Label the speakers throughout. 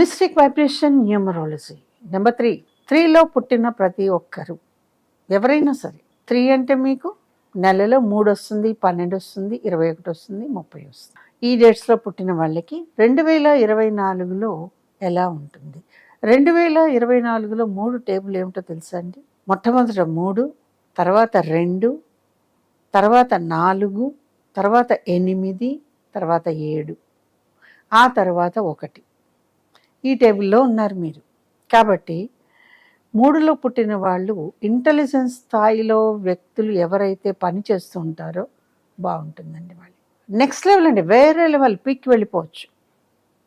Speaker 1: Mystic vibration numerology. Number three త్రీలో పుట్టిన ప్రతి ఒక్కరు ఎవరైనా సరే త్రీ అంటే మీకు నెలలో మూడు వస్తుంది పన్నెండు వస్తుంది ఇరవై ఒకటి వస్తుంది ముప్పై వస్తుంది. ఈ డేట్స్లో పుట్టిన వాళ్ళకి రెండు వేల ఇరవై నాలుగులో ఎలా ఉంటుంది? రెండు వేల ఇరవై నాలుగులో మూడు టేబుల్ ఏమిటో తెలుసా అండి? మొట్టమొదట మూడు తర్వాత రెండు తర్వాత నాలుగు తర్వాత ఎనిమిది తర్వాత ఏడు ఆ తర్వాత ఒకటి. ఈ టేబుల్లో ఉన్నారు మీరు. కాబట్టి మూడులో పుట్టిన వాళ్ళు ఇంటెలిజెన్స్ స్థాయిలో వ్యక్తులు ఎవరైతే పని చేస్తూ ఉంటారో బాగుంటుందండి వాళ్ళు నెక్స్ట్ లెవెల్ అండి వేరే లెవెల్ పీక్ వెళ్ళిపోవచ్చు.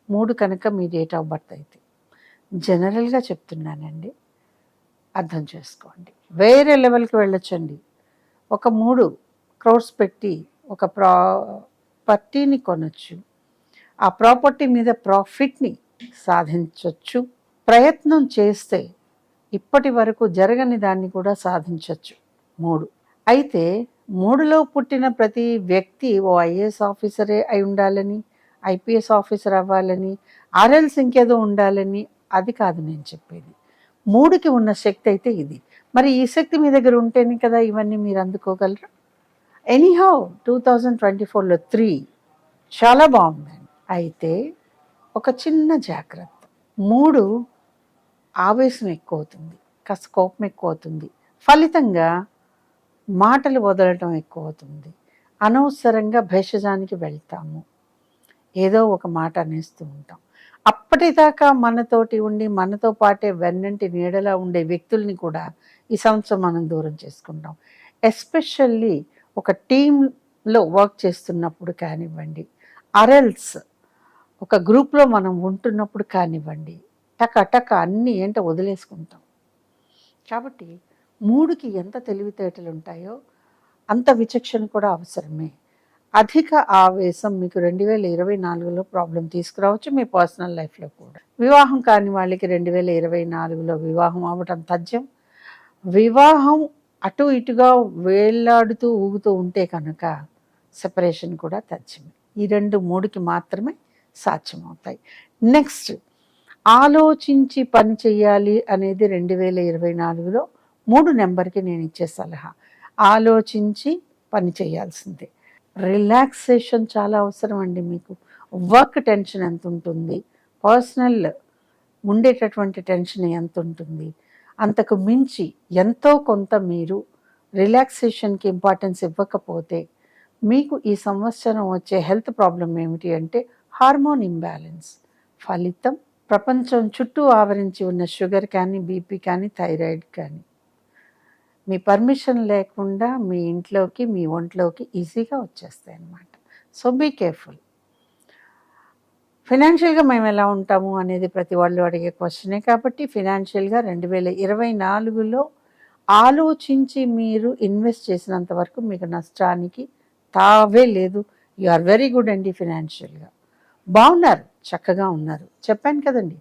Speaker 1: మూడు కనుక మీ డేట్ ఆఫ్ బర్త్ అయితే. జనరల్గా చెప్తున్నానండి అర్థం చేసుకోండి. వేరే లెవెల్కి వెళ్ళొచ్చండి. ఒక మూడు క్రౌడ్స్ పెట్టి ఒక ప్రాపర్టీని కొనొచ్చు. ఆ ప్రాపర్టీ మీద ప్రాఫిట్ని సాధించవచ్చు ప్రయత్నం చేస్తే ఇప్పటి వరకు జరగని దాన్ని కూడా సాధించవచ్చు మూడు. అయితే మూడులో పుట్టిన ప్రతి వ్యక్తి ఓ ఐఏఎస్ ఆఫీసరే అయి ఉండాలని ఐపీఎస్ ఆఫీసర్ అవ్వాలని ఆర్ఎల్స్ ఇంకేదో ఉండాలని అది కాదు నేను చెప్పేది. మూడుకి ఉన్న శక్తి అయితే ఇది. మరి ఈ శక్తి మీ దగ్గర ఉంటేనే కదా ఇవన్నీ మీరు అందుకోగలరు? ఎనీహౌ టూ థౌజండ్ ట్వంటీ ఫోర్లో త్రీ చాలా బాగుందండి. అయితే ఒక చిన్న జాగ్రత్త. మూడు ఆవేశం ఎక్కువ అవుతుంది కాస్త కోపం ఎక్కువ అవుతుంది ఫలితంగా మాటలు వదలటం ఎక్కువ అవుతుంది అనవసరంగా భేషజానికి వెళ్తాము. ఏదో ఒక మాట అనేస్తూ ఉంటాం. అప్పటిదాకా మనతోటి ఉండి మనతో పాటే వెన్నంటి నీడలా ఉండే వ్యక్తుల్ని కూడా ఈ సంవత్సరం మనం దూరం చేసుకుంటాం. ఎస్పెషల్లీ ఒక టీంలో వర్క్ చేస్తున్నప్పుడు కానివ్వండి అరెల్స్ ఒక గ్రూప్లో మనం ఉంటున్నప్పుడు కానివ్వండి టక టక అన్నీ ఏంటో వదిలేసుకుంటాం. కాబట్టి మూడుకి ఎంత తెలివితేటలు ఉంటాయో అంత విచక్షణ కూడా అవసరమే. అధిక ఆవేశం మీకు రెండు వేల ఇరవై నాలుగులో ప్రాబ్లం తీసుకురావచ్చు మీ పర్సనల్ లైఫ్లో కూడా. వివాహం కాని వాళ్ళకి రెండు వేల ఇరవై నాలుగులో వివాహం అవ్వటం తథ్యం. వివాహం అటు ఇటుగా వేలాడుతూ ఊగుతూ ఉంటే కనుక సెపరేషన్ కూడా తథ్యమే. ఈ రెండు మూడుకి మాత్రమే సాధ్యమవుతాయి. నెక్స్ట్ ఆలోచించి పని చేయాలి అనేది రెండు వేల ఇరవై నాలుగులో మూడు నెంబర్కి నేను ఇచ్చే సలహా. ఆలోచించి పని చేయాల్సిందే రిలాక్సేషన్ చాలా అవసరం అండి మీకు. వర్క్ టెన్షన్ ఎంత ఉంటుంది పర్సనల్ ఉండేటటువంటి టెన్షన్ ఎంత ఉంటుంది అంతకు మించి ఎంతో కొంత మీరు రిలాక్సేషన్కి ఇంపార్టెన్స్ ఇవ్వకపోతే మీకు ఈ సంవత్సరం వచ్చే హెల్త్ ప్రాబ్లం ఏమిటి అంటే హార్మోన్ ఇంబ్యాలెన్స్ ఫలితం ప్రపంచం చుట్టూ ఆవరించి ఉన్న షుగర్ కానీ బీపీ కానీ థైరాయిడ్ కానీ. మీ పర్మిషన్ లేకుండా మీ ఇంట్లోకి మీ ఒంట్లోకి ఈజీగా వచ్చేస్తాయి అన్నమాట. సో బీ కేర్ఫుల్ ఫినాన్షియల్గా మేము ఎలా ఉంటాము అనేది ప్రతి వాళ్ళు అడిగే క్వశ్చనే కాబట్టి ఫినాన్షియల్గా రెండు వేల ఇరవై నాలుగులో ఆలోచించి మీరు ఇన్వెస్ట్ చేసినంత వరకు మీకు నష్టానికి తావే లేదు. యు ఆర్ వెరీ గుడ్ అండి ఫినాన్షియల్గా బాగున్నారు చక్కగా ఉన్నారు. చెప్పాను కదండి.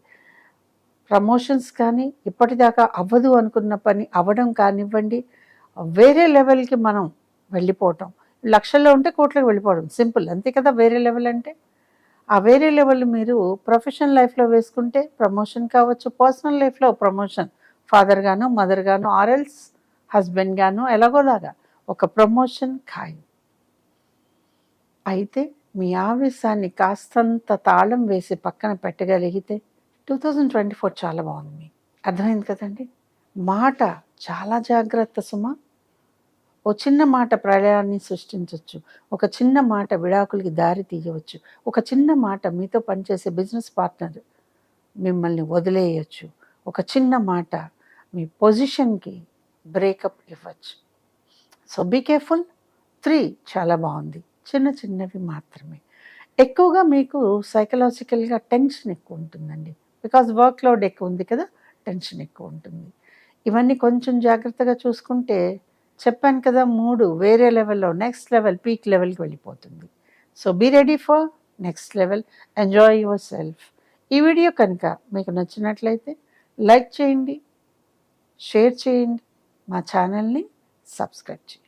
Speaker 1: ప్రమోషన్స్ కానీ ఇప్పటిదాకా అవ్వదు అనుకున్న పని అవ్వడం కానివ్వండి వేరే లెవెల్కి మనం వెళ్ళిపోవటం. లక్షల్లో ఉంటే కోట్లకు వెళ్ళిపోవడం. సింపుల్. అంతే కదా వేరే లెవెల్ అంటే? ఆ వేరే లెవెల్ మీరు ప్రొఫెషనల్ లైఫ్లో వేసుకుంటే ప్రమోషన్ కావచ్చు పర్సనల్ లైఫ్లో ప్రమోషన్. ఫాదర్ గాను మదర్ గాను ఆర్ఎల్స్ హస్బెండ్ గాను ఎలాగోలాగా ఒక ప్రమోషన్ ఖాయం. అయితే మీ ఆవేశాన్ని కాస్తంత తాళం వేసి పక్కన పెట్టగలిగితే టూ థౌజండ్ ట్వంటీ ఫోర్ చాలా బాగుంది మీకు. అర్థమైంది కదండి? మాట చాలా జాగ్రత్త సుమ. ఓ చిన్న మాట ప్రళయాన్ని సృష్టించవచ్చు ఒక చిన్న మాట విడాకులకి దారి తీయవచ్చు. ఒక చిన్న మాట మీతో పనిచేసే బిజినెస్ పార్ట్నర్ మిమ్మల్ని వదిలేయచ్చు. ఒక చిన్న మాట మీ పొజిషన్కి బ్రేకప్ ఇవ్వచ్చు. So be careful. త్రీ చాలా బాగుంది. చిన్న చిన్నవి మాత్రమే. ఎక్కువగా మీకు సైకలాజికల్గా టెన్షన్ ఎక్కువ ఉంటుందండి. బికాజ్ వర్క్ లోడ్ ఎక్కువ ఉంది కదా టెన్షన్ ఎక్కువ ఉంటుంది. ఇవన్నీ కొంచెం జాగ్రత్తగా చూసుకుంటే చెప్పాను కదా మూడు వేరే లెవెల్లో నెక్స్ట్ లెవెల్ పీక్ లెవెల్కి వెళ్ళిపోతుంది. So be ready for next level enjoy yourself ఈ వీడియో కనుక మీకు నచ్చినట్లయితే లైక్ చేయండి షేర్ చేయండి మా ఛానల్ని సబ్స్క్రైబ్ చేయండి.